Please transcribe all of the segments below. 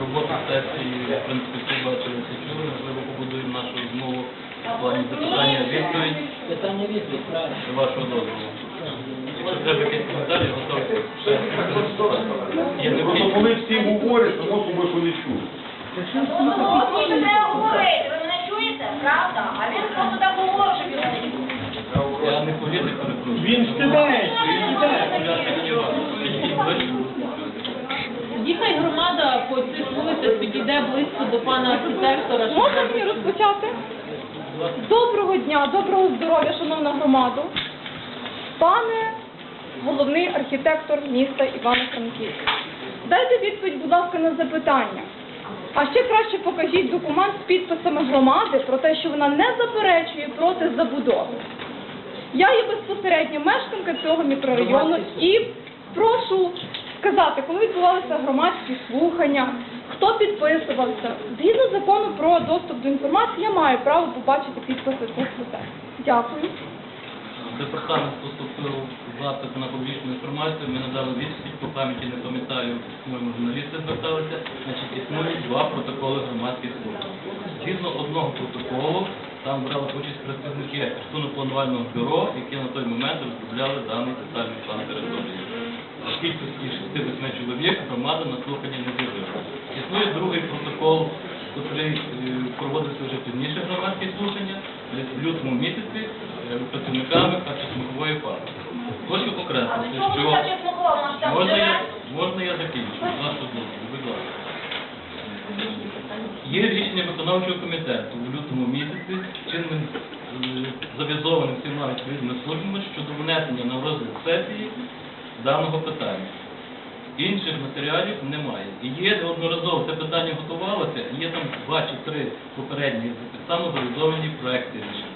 Робота сесії, в принципі, всі бачили, всі чули, можливо, побудуємо нашу розмову в плані запитання, відповідь Питання відповідь, правильно. з вашого дозволу. Якщо треба якісь коментарі, готові. ще Є Просто коли всі говорять, само собою, що не мене говорите, ви мене чуєте? Правда? А він просто так говорить, щоб його не чути. Я не політик, перепрошую. Він стидає, він Тоді хай громада по цих вулицях підійде близько до пана архітектора. щоб Можна розпочати? Доброго дня, доброго здоров'я, шановна громаду. Пане головний архітектор міста Івано-Франківська, дайте відповідь, будь ласка, на запитання. А ще краще покажіть документ з підписами громади про те, що вона не заперечує проти забудови. Я є безпосередньо мешканка цього мікрорайону і прошу сказати, коли відбувалися громадські слухання, хто підписувався. Згідно закону про доступ до інформації, я маю право побачити підписи цих людей. Дякую. Департамент поступив запит на публічну інформацію, ми надали відповідь, по пам'яті не пам'ятаю, по-моєму, журналісти зверталися, значить, існують два протоколи громадських слухань. Згідно одного протоколу, там брали участь працівники архітектурно-планувального бюро, які на той момент розробляли даний детальний план території. В кількості 6-8 чоловік громада на слухання не з'явила. Існує другий протокол, який е, проводився вже пізніше громадські слухання, в лютому місяці е, працівниками харчосмакової фабрики. Хочу А окреслити, що можна я, можна я закінчу, з вашого будь ласка. Є рішення виконавчого комітету в лютому місяці, чинним е, завізованим всіма відповідними службами щодо внесення на розгляд сесії даного питання. Інших матеріалів немає. І є неодноразово це питання готувалося, є там два чи три попередні так само завізовані проекти рішень.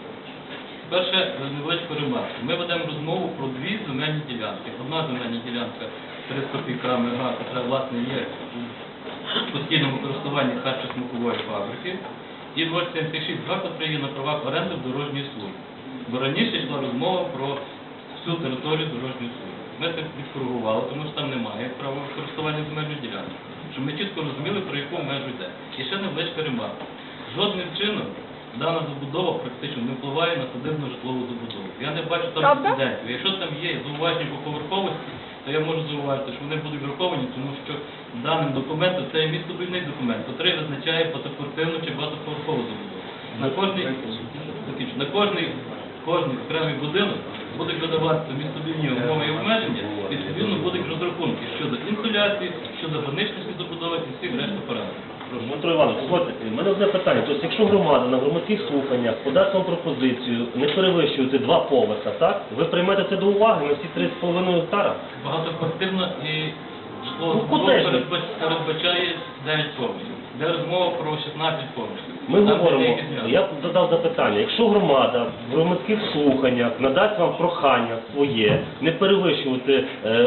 Перше, невеличка ремарка. Ми ведемо розмову про дві земельні ділянки. Одна земельна ділянка 300 піками га, яка власне є в постійному користуванні харчосмакової фабрики, і 076 га, є на правах оренди в дорожній службі. Бо раніше йшла розмова про всю територію дорожньої служби. Ми це відкоригували, тому що там немає права користування земельної ділянки. Щоб ми чітко розуміли, про яку межу йде. І ще невеличка ремарка. Жодним чином дана забудова практично не впливає на садибну житлову забудову. Я не бачу там Правда? Якщо там є зауваження по поверховості, то я можу зауважити, що вони будуть враховані, тому що даним документом це є містобудівний документ, який визначає багатоквартирну чи багатоповерхову забудову. На кожний, на кожний, кожний окремий будинок будуть видаватися містобудівні умови і обмеження, і відповідно будуть розрахунки щодо інсуляції, щодо граничності забудови і всіх решта параметрів. Дмитро Іванович, слухайте, в мене одне питання. Тобто, якщо громада на громадських слуханнях подасть вам пропозицію не перевищувати два поверха, так? Ви приймете це до уваги на всі 3,5 гектара? Багатоквартирна і житлова Ну, передбач- передбачає 9 поверхів. Де розмова про 16 поверхів. Ми Там говоримо, деякі зміни. я задав запитання, якщо громада в громадських слуханнях надасть вам прохання своє не перевищувати е,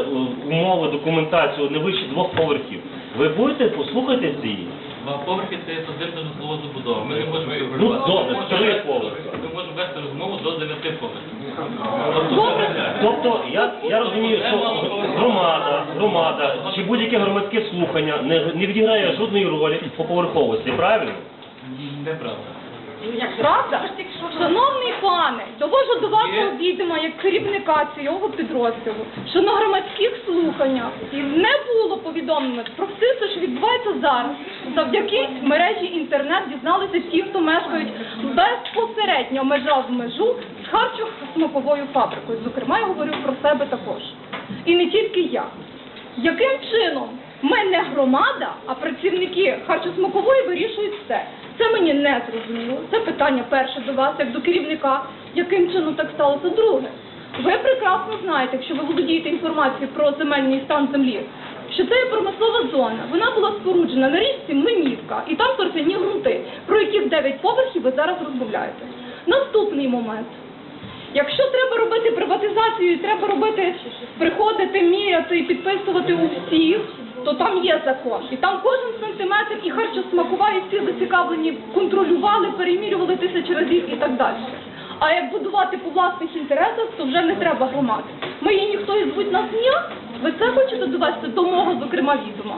умови, документацію не вище двох поверхів, ви будете послухати її? Два поверхи це є садибна житлова забудова. Ми не можемо Ну, добре, три поверхи. Ми можемо вести розмову до дев'яти поверхів. Тобто я, я розумію, що громада, громада чи будь-яке громадське слухання не, не відіграє жодної ролі по поверховості, правильно? Неправда. Правда? Шановний пане, довожу до вашого відома як керівника цього підрозділу, що на громадських слуханнях не було повідомлено про все, що відбувається зараз. Завдяки мережі інтернет дізналися ті, хто мешкають безпосередньо межа в межу з харчо-смаковою фабрикою. Зокрема, я говорю про себе також. І не тільки я. Яким чином ми не громада, а працівники харчосмакової вирішують все? Це мені не зрозуміло. Це питання перше до вас, як до керівника. Яким чином так сталося? Друге. Ви прекрасно знаєте, якщо ви володієте інформацією про земельний стан землі, що це є промислова зона. Вона була споруджена на річці Млинівка, і там торфяні ґрунти, про яких 9 поверхів ви зараз розмовляєте. Наступний момент. Якщо треба робити приватизацію, треба робити, приходити, міряти і підписувати у всіх, то там є закон. І там кожен сантиметр і харчосмакова, і всі зацікавлені контролювали, перемірювали тисячі разів і так далі. А як будувати по власних інтересах, то вже не треба громади. Ми її ніхто і звуть нас ні. Ви це хочете довести до мого, зокрема, відома?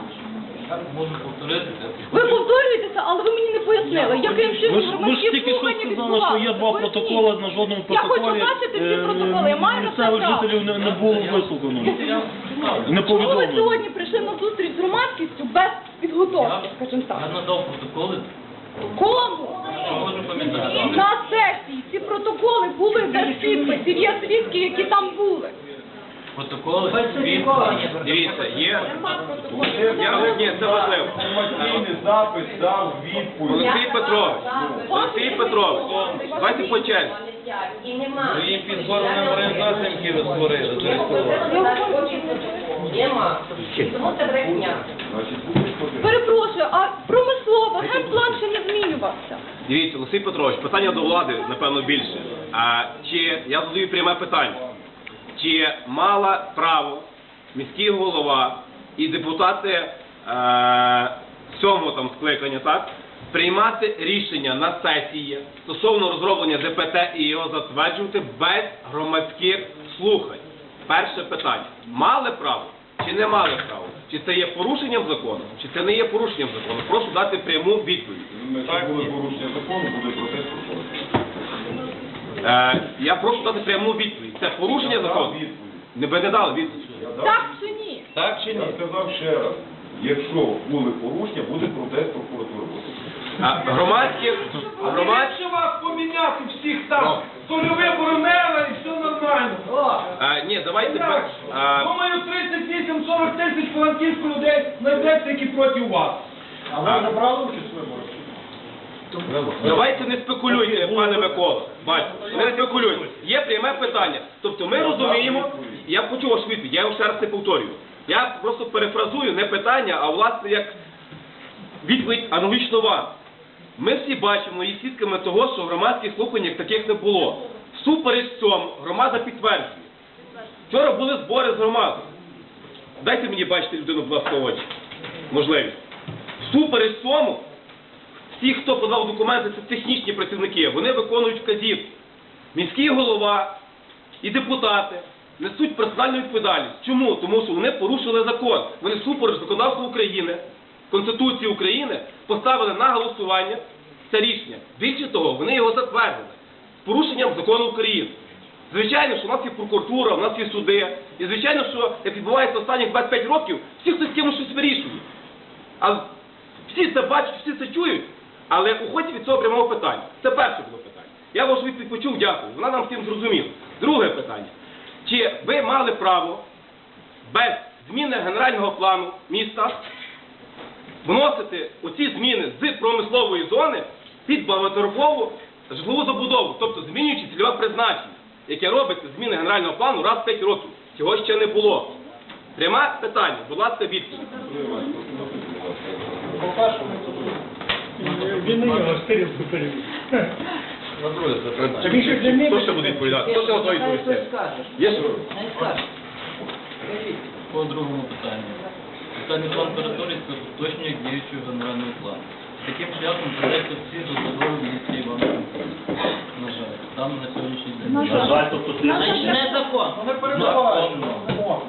можу повторитися. Ви повторюєтеся, але ви мені не пояснили, яким чином ви ж тільки що сказали, що є два протоколи, на жодному Я хочу бачити ці е, протоколи, я маю на це місцевих право. жителів не, не було вислухано. Вам Чому ви сьогодні прийшли на громадськістю без підготовки, скажімо Я надав протоколи, Кому? можу пам'ятати. На сесії ці протоколи були без підписів, є свідки, які там були. Протоколи. Дивіться, є... Я, ні, це важливо. Інформаційний запис дав відповідь. Олексій Петрович, Олексій Петрович, давайте по черзі. І нема. Ви їм підгорним організаціям, які ви створили, зареєстрували. Нема. Тому це брехня. Перепрошую, а промислово генплан ще не змінювався. Дивіться, Олексій Петрович, питання до влади, напевно, більше. А чи я задаю пряме питання? Чи мала право міський голова і депутати е, сьомого там скликання, так, приймати рішення на сесії стосовно розроблення ДПТ і його затверджувати без громадських слухань? Перше питання. Мали право чи не мали право? Чи це є порушенням закону, чи це не є порушенням закону? Прошу дати пряму відповідь. Якщо буде порушення закону, буде протест. Е, я прошу дати пряму відповідь. Це порушення закону? Не би не дали відповідь. Так чи ні? Так чи ні? Я сказав ще раз, якщо були порушення, буде протест прокуратури. А, Якщо вас поміняти всіх там, то не і все нормально. а, ні, давайте, Як? а, Думаю, 38-40 тисяч франківських людей знайдеться, які проти вас. А ви забрали участь виборах? давайте не спекулюйте, пане Микола. Бачите, не спекулюйте. Є пряме питання. Тобто ми розуміємо, я почув ваш відповідь, я його ще раз не повторюю. Я просто перефразую не питання, а власне як відповідь аналогічно вам. Ми всі бачимо і свідками того, що в громадських слухань як таких не було. Всупереч цьому громада підтверджує. Вчора були збори з громадою. Дайте мені бачити людину, будь ласка, очі. Можливість. Всупереч цьому, всі, хто подав документи, це технічні працівники, вони виконують вказівки. Міський голова і депутати несуть персональну відповідальність. Чому? Тому що вони порушили закон. Вони супереч законодавства України, Конституції України поставили на голосування це рішення. Більше того, вони його затвердили з порушенням закону України. Звичайно, що у нас є прокуратура, у нас є суди. І звичайно, що як відбувається останніх 25 років, всі хтось з кимось щось вирішує. А всі це бачать, всі це чують, але уходять від цього прямого питання. Це перше було питання. Я вашу відповідь почув, дякую. Вона нам всім зрозуміла. Друге питання. Чи ви мали право без зміни генерального плану міста вносити оці зміни з промислової зони під багаторухову житлову забудову, тобто змінюючи цільове призначення, яке робиться зміни генерального плану раз в 5 років. Цього ще не було. Пряме питання, будь ласка, відповідь. Він не його перевів. Хто ще буде відповідати? Хто ще готовий відповісти? Є ще? По другому питанню. Питання план території це уточнює діючого генерального плану. Таким шляхом провести всі досудові місці Івана На жаль, там на сьогоднішній день. На жаль, тобто слід... Значить, не закон. Законно.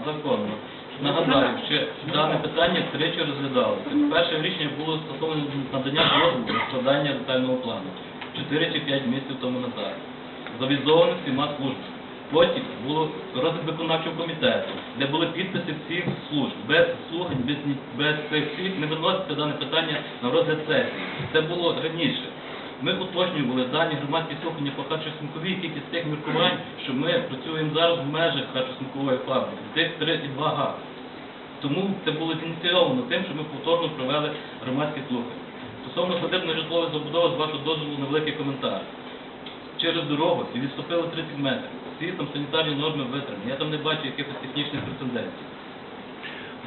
Законно. Нагадаю, що дане питання тричі розглядалося. Перше рішення було стосовно надання дозволу на складання детального плану. 4 чи 5 місяців тому назад. Завізовано всіма службами. Потім було розгляд виконавчого комітету, де були підписи всіх служб. Без слухань, без, без цих всіх не виноситься дане питання на розгляд сесії. Це було раніше. Ми уточнювали дані громадські слухання по харчосмаковій тільки з тих міркувань, що ми працюємо зараз в межах харчосмакової фабрики, тих 32 га. Тому це було ініційовано тим, що ми повторно провели громадські слухання. Стосовно садибної житлової забудови, з вашого дозволу, невеликий коментар. Через дорогу і відступили 30 метрів. Всі там санітарні норми витримані. Я там не бачу якихось технічних прецедентів.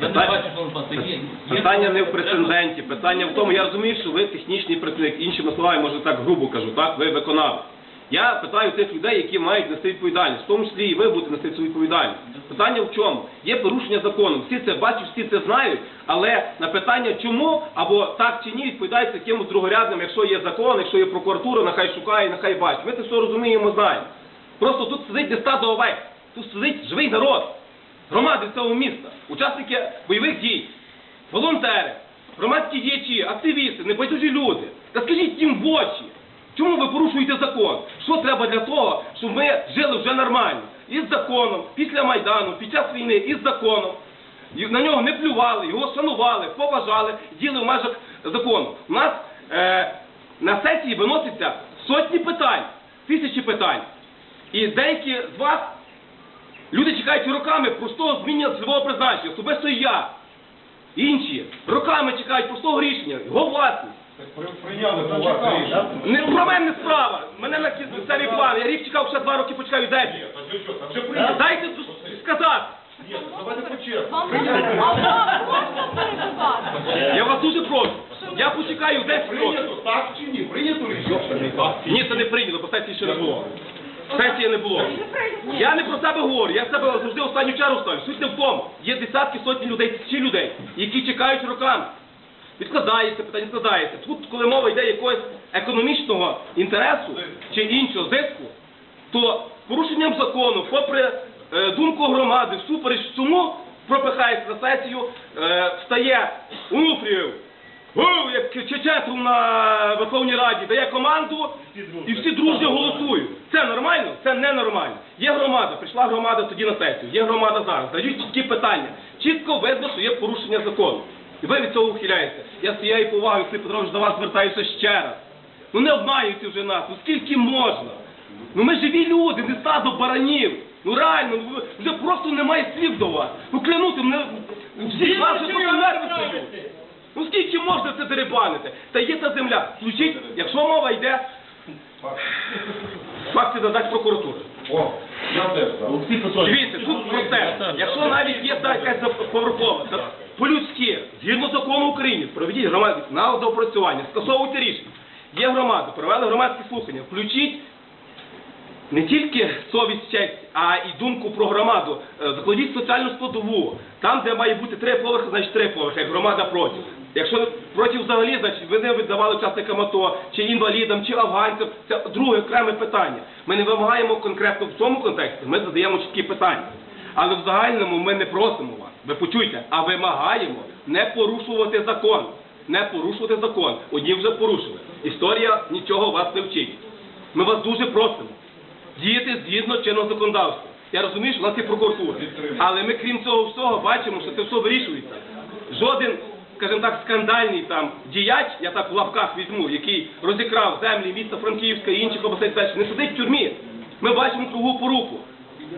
Я не Питання- бачу, що воно є. є- Питання не в прецеденті, питання в тому, я розумію, що ви технічний працівник, іншими словами, може так грубо кажу, так, ви виконавець. Я питаю тих людей, які мають нести відповідальність, в тому числі і ви будете нести цю відповідальність. Питання в чому? Є порушення закону, всі це бачать, всі це знають, але на питання чому або так чи ні відповідається якимось другорядним, якщо є закон, якщо є прокуратура, нехай шукає, нехай бачить. Ми це все розуміємо, знаємо. Просто тут сидить не стадо овець, тут сидить живий народ, громади цього міста, учасники бойових дій, волонтери, громадські діячі, активісти, небайдужі люди. Та скажіть їм в очі, чому ви порушуєте закон? Що треба для того, щоб ми жили вже нормально? Із законом, після Майдану, під час війни, із законом. На нього не плювали, його шанували, поважали, діли в межах закону. У нас е, на сесії виноситься сотні питань, тисячі питань. І деякі з вас, люди чекають роками простого змінення цільового призначення, особисто і я. Інші роками чекають простого рішення, його власність. Прийняли по вас рішення. Не про мене справа. Мене на місцевий план. Я рік чекав, ще два роки почекаю, дайте. Дайте сказати. Давайте а вам можна перебивати? Я вас дуже прошу. Я почекаю 10 років. Прийнято, так чи ні? Прийнято рішення? Ні, це не прийнято, бо сесії ще не було. Сесії не було. Я не про себе говорю, я себе завжди останню чергу ставлю. Суть не в тому. Є десятки, сотні людей, тисячі людей, які чекають роками. Відкладається, питання відкладається. Тут, коли мова йде якогось економічного інтересу чи іншого зиску, то порушенням закону, попри е, думку громади, всупереч цьому пропихається на сесію, е, встає Унуфрієв, «Гу!» як чечетом на Верховній Раді, дає команду і всі дружньо голосують. Це нормально? Це ненормально. Є громада, прийшла громада тоді на сесію, є громада зараз, дають чіткі питання. Чітко видно, що є порушення закону. І ви від цього ухиляєте. Я з цією повагою, Сергій Петрович, до вас звертаюся ще раз. Ну не обманюйте вже нас, ну скільки можна? Ну ми живі люди, не стадо баранів. Ну реально, ну, вже просто немає слів до вас. Ну клянуся, мене всі вас вже просто нерви стають. Ну скільки можна це дерибанити? Та є та земля. Включіть, якщо мова йде, факти додать прокуратури. О, я теж так. Дивіться, тут просте. Якщо навіть є та якась поверхова, по-людськи, згідно закону України, проведіть громади на доопрацювання, скасовуйте рішення. Є громада, провели громадські слухання, включіть не тільки совість, честь, а і думку про громаду. Е, Закладіть соціальну складову. Там, де має бути три поверхи, значить три поверхи, як громада проти. Якщо проти взагалі, значить ви не віддавали учасникам АТО, чи інвалідам, чи афганцям, це друге окреме питання. Ми не вимагаємо конкретно в цьому контексті, ми задаємо чіткі питання. Але в загальному ми не просимо вас, ви почуйте, а вимагаємо не порушувати закон. Не порушувати закон. Одні вже порушили. Історія нічого вас не вчить. Ми вас дуже просимо діяти згідно чинного законодавства. Я розумію, що в нас є прокуратура. Але ми, крім цього всього, бачимо, що це все вирішується. Жоден, скажімо так, скандальний там діяч, я так в лапках візьму, який розікрав землі міста Франківська і інших областей, не сидить в тюрмі. Ми бачимо кругу поруку.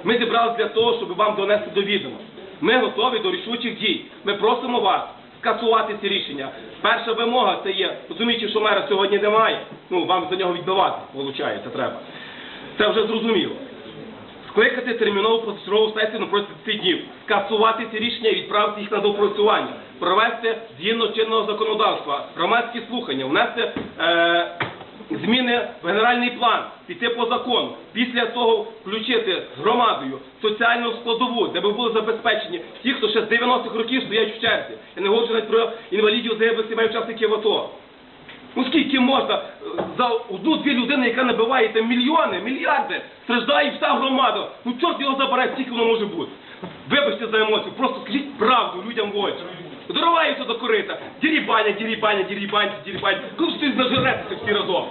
Ми зібралися для того, щоб вам донести до відома. Ми готові до рішучих дій. Ми просимо вас скасувати ці рішення. Перша вимога це є, розуміючи, що мера сьогодні немає, ну вам за нього відбивати, виходить, треба. Це вже зрозуміло. Скликати термінову позачергову сесію на протязі 10 днів, скасувати ці рішення і відправити їх на доопрацювання, провести згідно чинного законодавства, громадські слухання, внести е, зміни в генеральний план, піти по закону. Після того включити громадою соціальну складову, де би були забезпечені ті, хто ще з 90-х років стоять в черзі. Я не говорю навіть про інвалідів загиблих сімей учасників АТО. Ну скільки можна е, за одну-дві людини, яка набиває там мільйони, мільярди, страждає вся громада. Ну чорт його забирає, скільки воно може бути. Вибачте за емоції, просто скажіть правду людям в очі. Дориваються до корита, дірібаня, дірібаня, дірібаня, дірібаня. Коли ж ти нажеретеся всі разом?